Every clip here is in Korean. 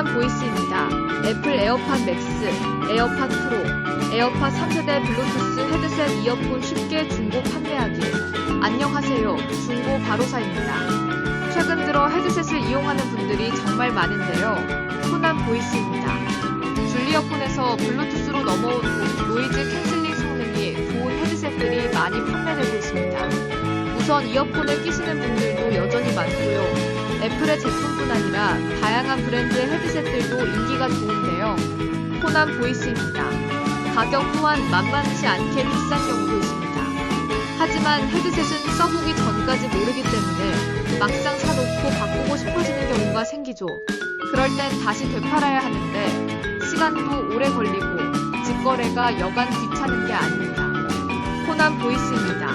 호남 보이스입니다. 애플 에어팟 맥스, 에어팟 프로, 에어팟 3세대 블루투스 헤드셋 이어폰 쉽게 중고 판매하기. 안녕하세요. 중고 바로사입니다. 최근 들어 헤드셋을 이용하는 분들이 정말 많은데요. 호남 보이스입니다. 줄리어폰에서 블루투스로 넘어온 후 노이즈 캔슬링 성능이 좋은 헤드셋들이 많이 판매되고 있습니다. 우선 이어폰을 끼시는 분들도 여전히 많고요. 애플의 제품뿐 아니라 다양한 브랜드의 헤드셋들도 인기가 좋은데요. 호남 보이스입니다. 가격 또한 만만치 않게 비싼 경우도 있습니다. 하지만 헤드셋은 써보기 전까지 모르기 때문에 막상 사놓고 바꾸고 싶어지는 경우가 생기죠. 그럴 땐 다시 되팔아야 하는데 시간도 오래 걸리고 직거래가 여간 귀찮은 게 아닙니다. 호남 보이스입니다.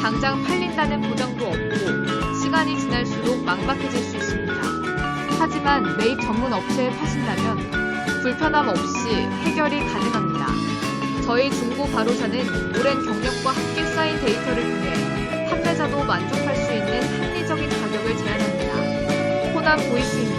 당장 팔린다는 보장도 없고 시간이 지날수록 망박해질 수 있습니다. 하지만 매입 전문 업체에 파신다면 불편함 없이 해결이 가능합니다. 저희 중고 바로사는 오랜 경력과 함께 쌓인 데이터를 통해 판매자도 만족할 수 있는 합리적인 가격을 제안합니다. 호남 보이스입니다.